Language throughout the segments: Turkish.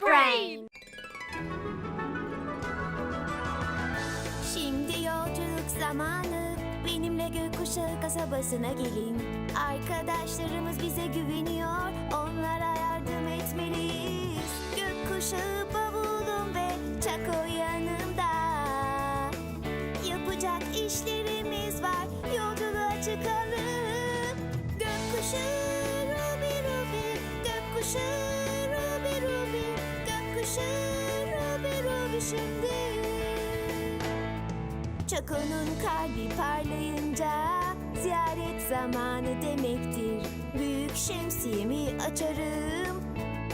Brain. Şimdi yolculuk zamanı. Benimle gökkuşağı kasabasına gelin. Arkadaşlarımız bize güveniyor. Onlara yardım etmeliyiz. Gökkuşağı bavulum ve Çako yanımda. Yapacak işlerimiz var. Yolculuğa çıkalım şimdi Çako'nun kalbi parlayınca ziyaret zamanı demektir. Büyük şemsiyemi açarım,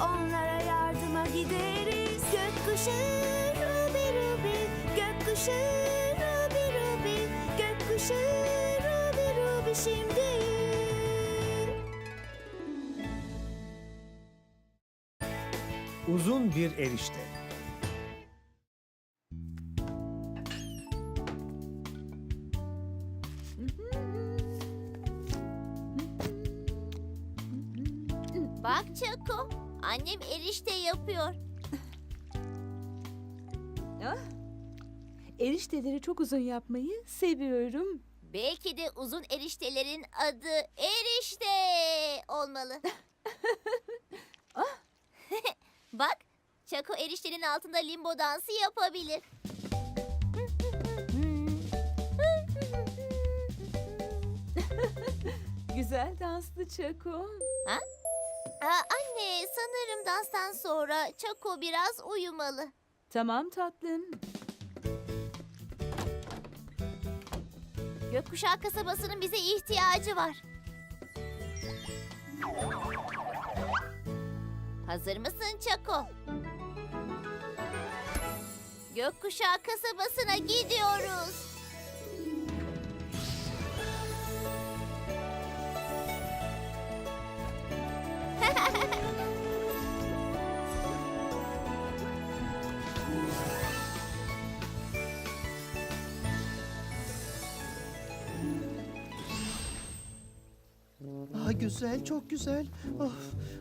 onlara yardıma gideriz. Gökkuşağı Ruby Ruby, gökkuşağı Ruby Ruby, gökkuşağı Ruby Ruby şimdi. Uzun bir erişte. Çok uzun yapmayı seviyorum. Belki de uzun eriştelerin adı erişte olmalı. Bak, Çako eriştenin altında limbo dansı yapabilir. Güzel danslı Çako. Aa, anne, sanırım danstan sonra Çako biraz uyumalı. Tamam tatlım. Gökkuşağı kasabasının bize ihtiyacı var. Hazır mısın Çako? Gökkuşağı kasabasına gidiyoruz. Ah güzel, çok güzel. Of,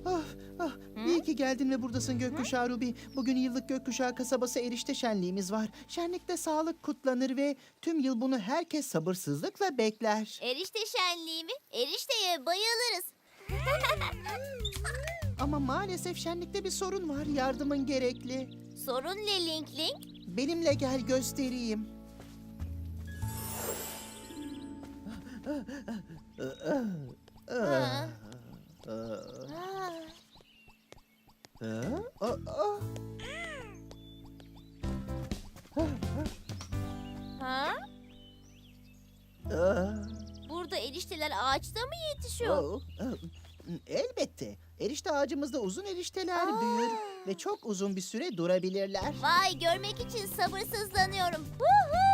ah, ah. İyi ki geldin ve buradasın Gökkuşağı Ruby. Bugün yıllık Gökkuşağı kasabası erişte şenliğimiz var. Şenlikte sağlık kutlanır ve tüm yıl bunu herkes sabırsızlıkla bekler. Erişte şenliği mi? Erişteye bayılırız. Ama maalesef şenlikte bir sorun var. Yardımın gerekli. Sorun ne Link Link? Benimle gel göstereyim. Ha. Ha? Burada erişteler ağaçta mı yetişiyor? Oh, ah, Elbette. Erişte ağacımızda uzun erişteler büyür ve çok uzun bir süre durabilirler. Vay görmek için sabırsızlanıyorum. Woohoo!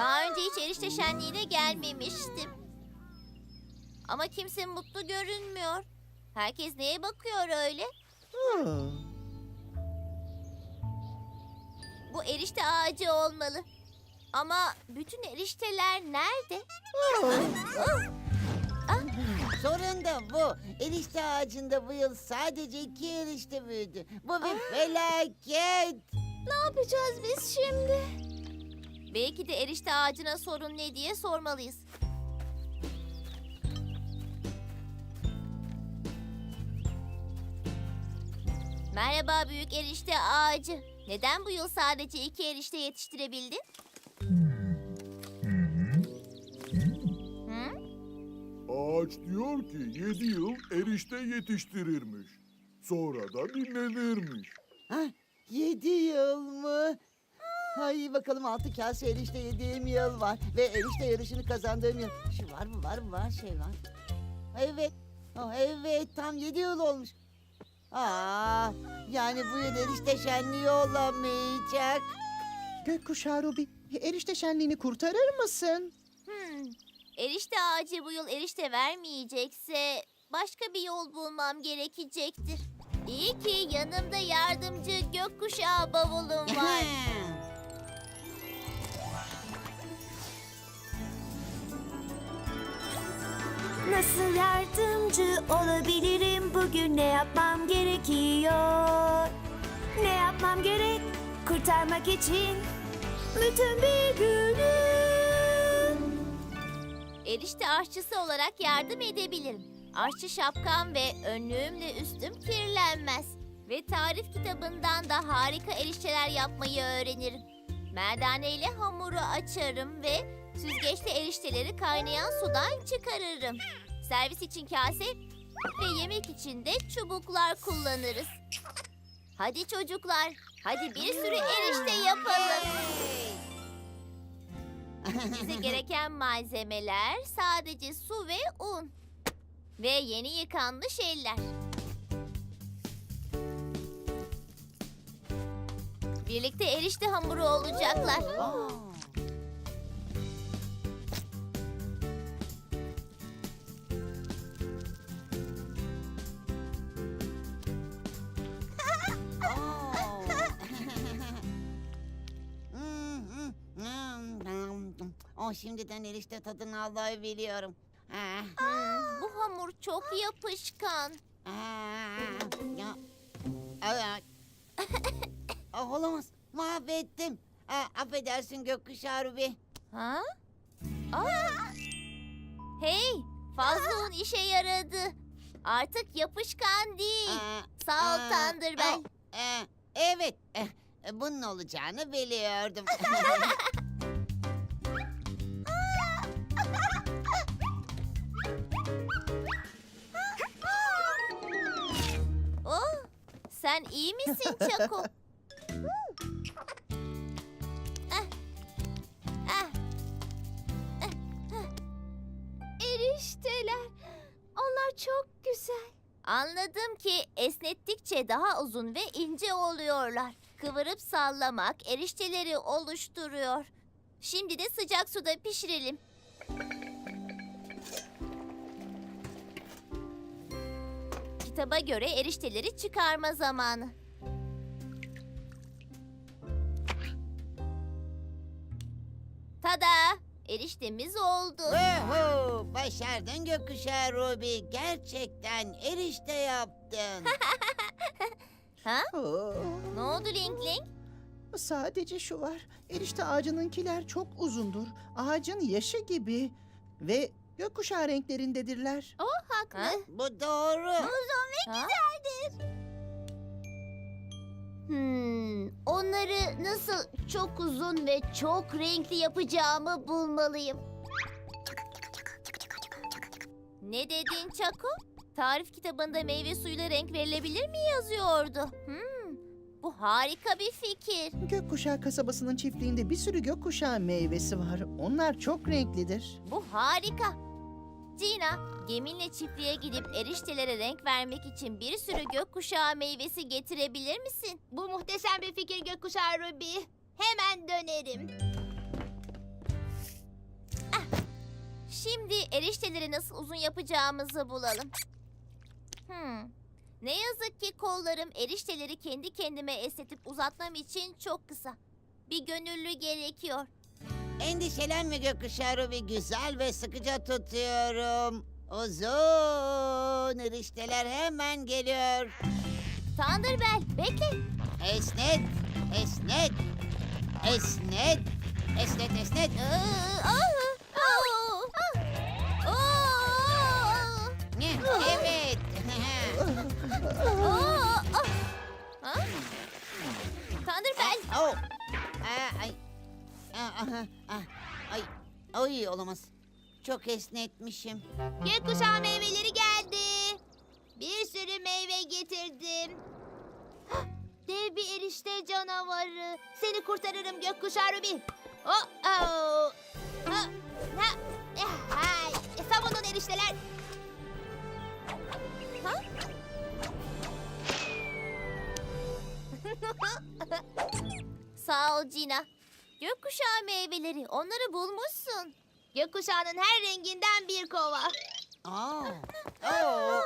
Daha önce hiç erişte şenliğine gelmemiştim. Ama kimse mutlu görünmüyor. Herkes neye bakıyor öyle? Ah, Bu erişte ağacı olmalı. Ama bütün erişteler nerede? Sorun da bu. Erişte ağacında bu yıl sadece iki erişte büyüdü. Bu bir felaket. Ne yapacağız biz şimdi? Belki de erişte ağacına sorun ne diye sormalıyız. Merhaba büyük erişte ağacı. Neden bu yıl sadece iki erişte yetiştirebildin? Ağaç diyor ki yedi yıl erişte yetiştirirmiş. Sonra da dinlenirmiş. Ha, yedi yıl mı? Ay bakalım altı kase erişte yediğim yıl var. Ve erişte yarışını kazandığım yıl. Şu var mı var mı var şey var. Evet. Oh, evet tam yedi yıl olmuş. Aa, yani bu yıl erişte şenliği olamayacak. Gökkuşağı Ruby, erişte şenliğini kurtarır mısın? Hmm. Erişte ağacı bu yıl erişte vermeyecekse başka bir yol bulmam gerekecektir. İyi ki yanımda yardımcı gökkuşağı bavulum var. Nasıl yardımcü olabilirim bugün ne yapmam gerekiyor? Ne yapmam gerek kurtarmak için bütün bir günü? Erişte aşçısı olarak yardım edebilirim. Aşçı şapkam ve önlüğümle üstüm kirlenmez. Ve tarif kitabından da harika erişteler yapmayı öğrenirim. Merdane ile hamuru açarım ve süzgeçte erişteleri kaynayan sudan çıkarırım. Servis için kase ve yemek için de çubuklar kullanırız. Hadi çocuklar, hadi bir sürü erişte yapalım. Bize gereken malzemeler sadece su ve un. Ve yeni yıkanmış eller. Birlikte erişte hamuru olacaklar. O şimdiden erişte tadını Allah'ı biliyorum. Ah, Hmm, bu hamur çok yapışkan. ah, ya. Ay, Ah, olamaz. Mahvettim. Ah, affedersin gökkuşağı Ruby. Ha? Aa! Hey, fazla un işe yaradı. Artık yapışkan değil. Ah, Sağ ol ah, Thunderbell. evet. eh, Bunun olacağını biliyordum. sen iyi misin Çako? Ah, ah, ah, ah. Erişteler. Onlar çok güzel. Anladım ki esnettikçe daha uzun ve ince oluyorlar. Kıvırıp sallamak erişteleri oluşturuyor. Şimdi de sıcak suda pişirelim. Kitaba göre erişteleri çıkarma zamanı. Tada! Eriştemiz oldu. Woohoo! Başardın gökkuşağı Ruby. Gerçekten erişte yaptın. Ha? Oo, Ne oldu Link Link? sadece şu var. Erişte ağacınınkiler çok uzundur. Ağacın yaşı gibi. Ve gökkuşağı renklerindedirler. Haklı. Bu doğru. Ha? Hmm, onları nasıl çok uzun ve çok renkli yapacağımı bulmalıyım. Ne dedin Çako? Tarif kitabında meyve suyuyla renk verilebilir mi yazıyordu? Hmm, bu harika bir fikir. Gökkuşağı kasabasının çiftliğinde bir sürü gökkuşağı meyvesi var. Onlar çok renklidir. Bu harika. Cina, geminle çiftliğe gidip eriştelere renk vermek için bir sürü gökkuşağı meyvesi getirebilir misin? Bu muhteşem bir fikir gökkuşağı Ruby. Hemen dönerim. Şimdi erişteleri nasıl uzun yapacağımızı bulalım. Hmm. Ne yazık ki kollarım erişteleri kendi kendime esnetip uzatmam için çok kısa. Bir gönüllü gerekiyor. Endişelenme gökkuşağı Ruby. Güzel ve sıkıca tutuyorum. Uzun erişteler hemen geliyor. Thunderbell bekle. Esnet, esnet, esnet, esnet, esnet. Aa, aa, aa, aa, aa, Evet. aa, aa. Ha? Thunderbell. oh. Aa, ay. Aa, aha, ah, ay. Ay olamaz. Çok esnetmişim. Gökkuşağı meyveleri geldi. Bir sürü meyve getirdim. Dev bir erişte canavarı. Seni kurtarırım gökkuşağı Ruby. Oh, oh. Ha, ha, eh, hay. E, Savunun erişteler. Sağ ol Cina. Gökkuşağı meyveleri. Onları bulmuşsun. Gökkuşağının her renginden bir kova. Aa. Oh.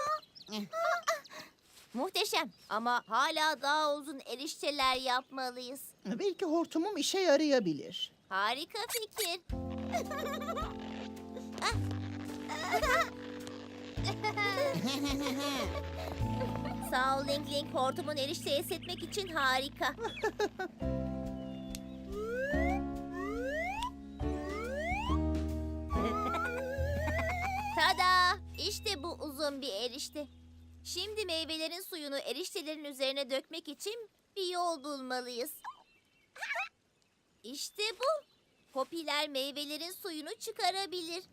Muhteşem ama hala daha uzun erişteler yapmalıyız. Belki hortumum işe yarayabilir. Harika fikir. Sağ ol Ling Ling. Hortumun erişteyi esnetmek için harika. İşte bu uzun bir erişte. Şimdi meyvelerin suyunu eriştelerin üzerine dökmek için bir yol bulmalıyız. İşte bu. Popiler meyvelerin suyunu çıkarabilir.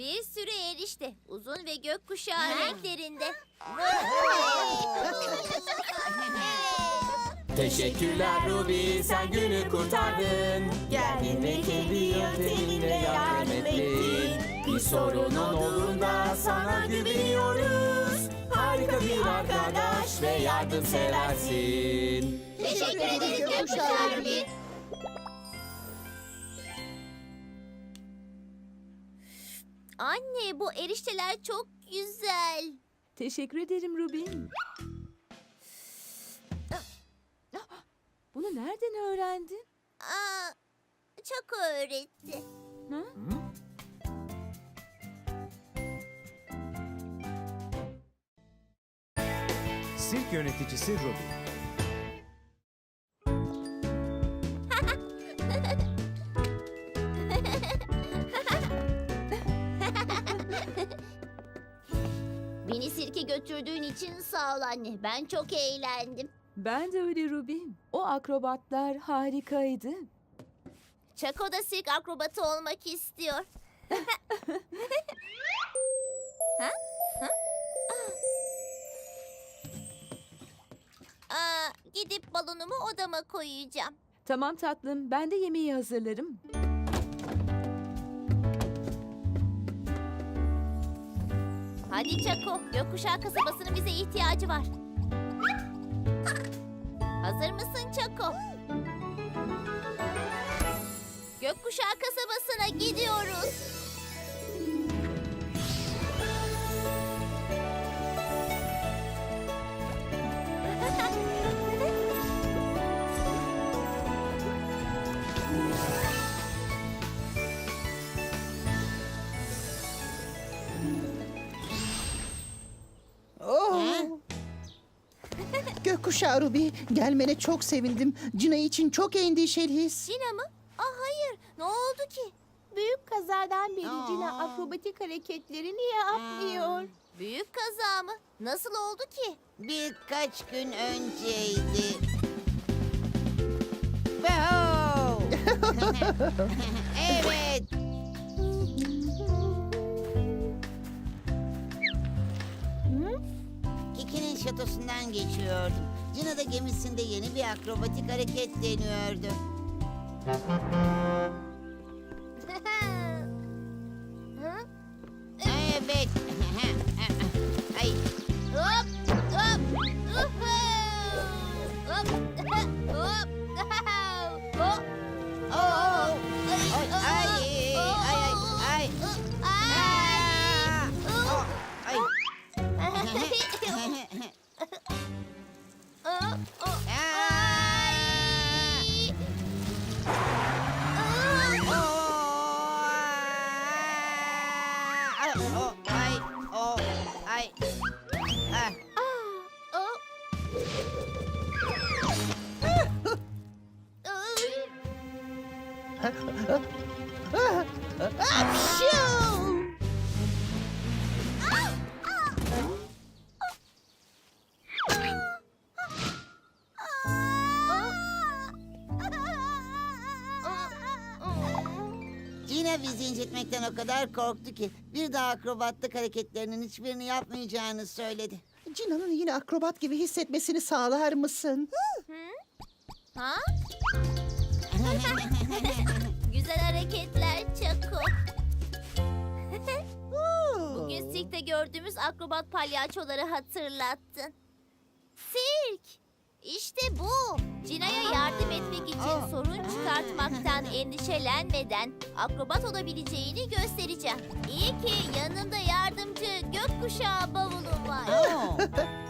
Bir sürü erişte. Uzun ve gökkuşağı renklerinde. Teşekkürler Ruby sen günü kurtardın Geldin ve kendi yönteminle yardım ettin Bir sorunun olduğunda sana güveniyoruz Harika bir arkadaş ve yardımseversin Teşekkür ederiz gökkuşağı Ruby. Anne bu erişteler çok güzel. Teşekkür ederim Rubin. Bunu nereden öğrendin? Aa, çok öğretti. Ha? Sirk yöneticisi Ruby. Anne. Ben çok eğlendim. Ben de öyle Rubin. O akrobatlar harikaydı. Çako da sirk akrobatı olmak istiyor. ha? Ha? Aa. Aa, gidip balonumu odama koyacağım. Tamam tatlım, ben de yemeği hazırlarım. Hadi Çako, gökkuşağı kasabasının bize ihtiyacı var. Hazır mısın Çako? Gökkuşağı kasabasına gidiyoruz. Ruby, gelmene çok sevindim. Cina için çok endişeliyiz. Cina mı? Aa hayır, ne oldu ki? Büyük kazadan beri Cina akrobatik hareketlerini yapmıyor. Büyük kaza mı? Nasıl oldu ki? Birkaç gün önceydi. Wow! evet. Kiki'nin şatosundan geçiyordum. Cina da gemisinde yeni bir akrobatik hareket deniyordu. Evet. Cina bizi incitmekten o kadar korktu ki bir daha akrobatlık hareketlerinin hiçbirini yapmayacağını söyledi. Cina'nın yine akrobat gibi hissetmesini sağlar mısın? Ha? Güzel hareketler Çako. Bugün sirkte gördüğümüz akrobat palyaçoları hatırlattın. Sirk. İşte bu. Cina'ya yardım etmek için sorun çıkartmaktan endişelenmeden akrobat olabileceğini göstereceğim. İyi ki yanımda yardımcı gökkuşağı bavulum var.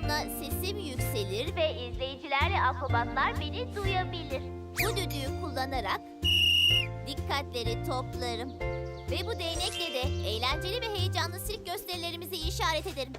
mikrofonla sesim yükselir ve izleyiciler ve akrobatlar beni duyabilir. Bu düdüğü kullanarak dikkatleri toplarım. Ve bu değnekle de eğlenceli ve heyecanlı sirk gösterilerimizi işaret ederim.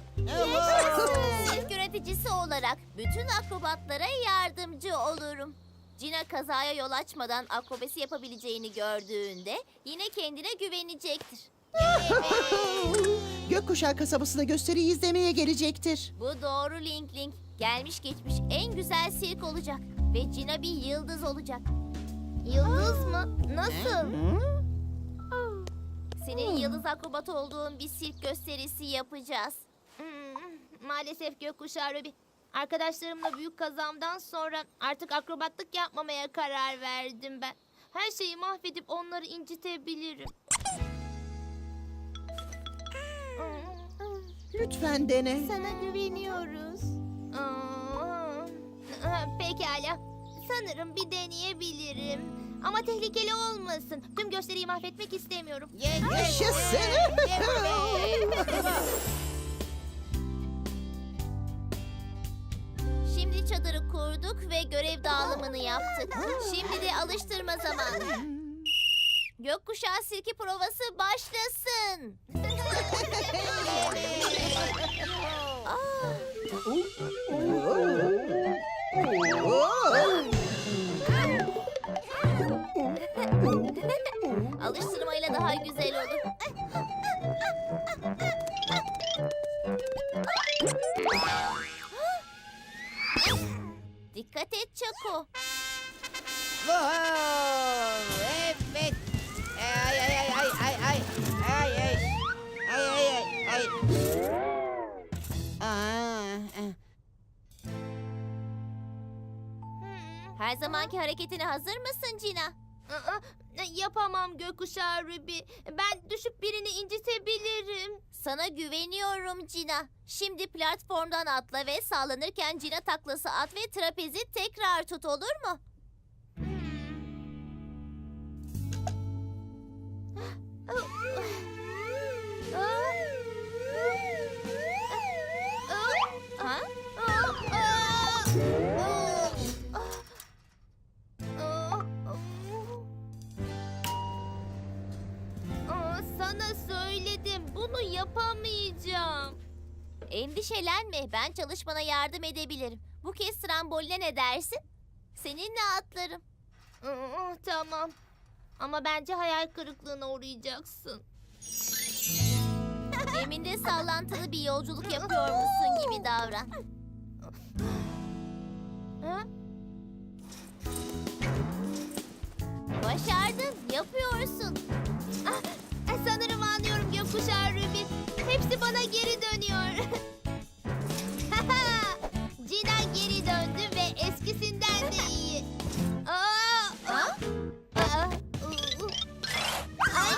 Sirk yöneticisi olarak bütün akrobatlara yardımcı olurum. Cina kazaya yol açmadan akrobasi yapabileceğini gördüğünde yine kendine güvenecektir. Gökkuşağı kasabasına gösteriyi izlemeye gelecektir. Bu doğru Link Link. Gelmiş geçmiş en güzel sirk olacak. Ve Cina bir yıldız olacak. Yıldız mı? Nasıl? Senin yıldız akrobat olduğun bir sirk gösterisi yapacağız. Hmm, maalesef gökkuşağı Ruby. Arkadaşlarımla büyük kazamdan sonra artık akrobatlık yapmamaya karar verdim ben. Her şeyi mahvedip onları incitebilirim. Lütfen dene. Sana güveniyoruz. Aa, Pekala. Sanırım bir deneyebilirim. Ama tehlikeli olmasın. Tüm gösteriyi mahvetmek istemiyorum. Yaşasın. kurduk ve görev dağılımını yaptık. Şimdi de alıştırma zamanı. Gökkuşağı sirki provası başlasın. Alıştırmayla daha güzel olur. Dikkat et Çako. Evet. Ay ay ay ay ay ay. Ay ay. Ay ay ay ay. Aa, eh. Her zamanki hareketine hazır mısın Cina? Aa, yapamam gökkuşağı Ruby. Ben düşüp birini incitebilirim. Sana güveniyorum Cina. Şimdi platformdan atla ve sallanırken Cina taklası at ve trapezi tekrar tut olur mu? Ha? Endişelenme ben çalışmana yardım edebilirim. Bu kez tramboline ne dersin? Seninle atlarım. Aa, Tamam. Ama bence hayal kırıklığına uğrayacaksın. Geminde sallantılı bir yolculuk yapıyormuşsun gibi davran. Ha? Başardın, yapıyorsun. Ah, sanırım anlıyorum gökkuşağı Ruby. Hepsi bana geri dönüyor. Cina geri döndü ve eskisinden de iyi. Aa, aa, aa, uu, ay.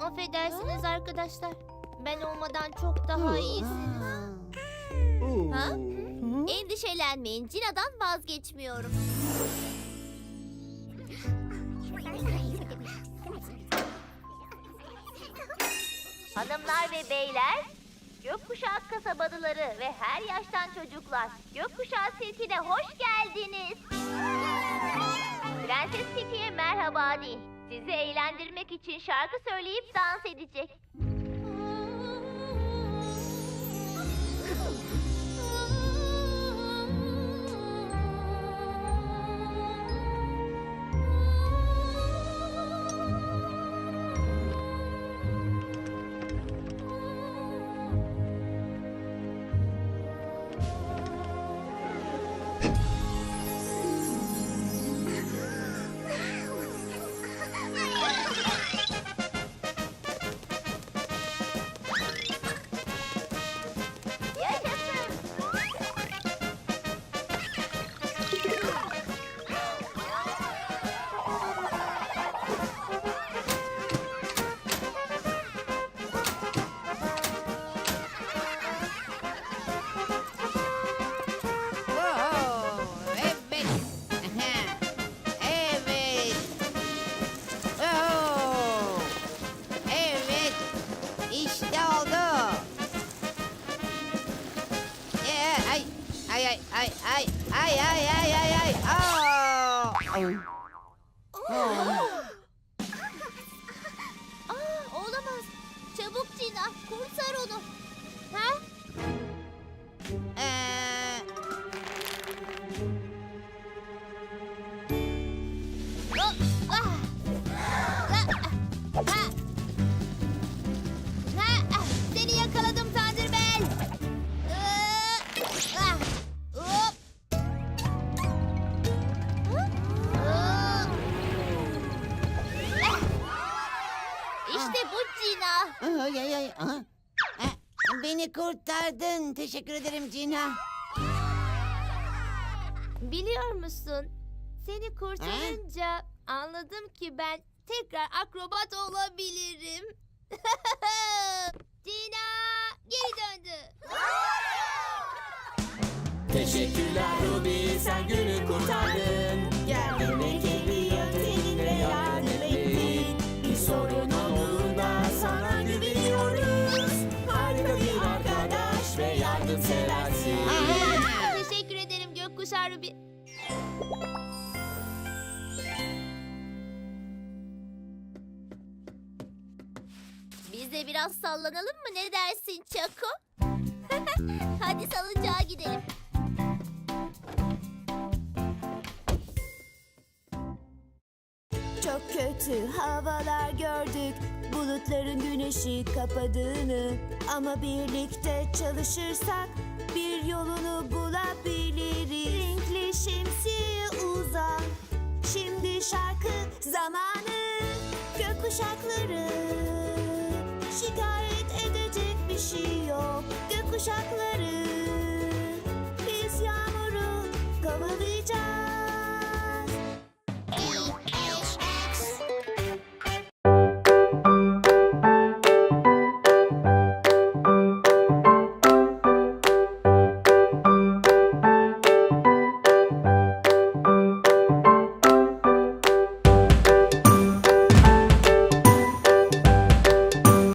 Affedersiniz arkadaşlar. Ben olmadan çok daha iyisiniz. Ha? Endişelenmeyin, Cina'dan vazgeçmiyorum. Hanımlar ve beyler, Gökkuşağı kasabalıları ve her yaştan çocuklar, Gökkuşağı Sirki'ne hoş geldiniz. Prenses Tiki'ye merhaba deyin. Sizi eğlendirmek için şarkı söyleyip dans edecek. Teşekkür ederim Cina. Biliyor musun? Seni kurtarınca anladım ki ben tekrar akrobat olabilirim. Tina geri döndü. Teşekkürler Ruby sen günü kurtardın Geldin ve kendi yönteminle yardım ettin Bir sorunun biraz sallanalım mı? Ne dersin Çako? Hadi salıncağa gidelim. Çok kötü havalar gördük. Bulutların güneşi kapadığını. Ama birlikte çalışırsak Bir yolunu bulabiliriz. Renkli şemsiye uzan. Şimdi şarkı zamanı. Gökkuşakları Şikayet edecek bir şey yok. Gökkuşakları Biz yağmuru kovalayacağız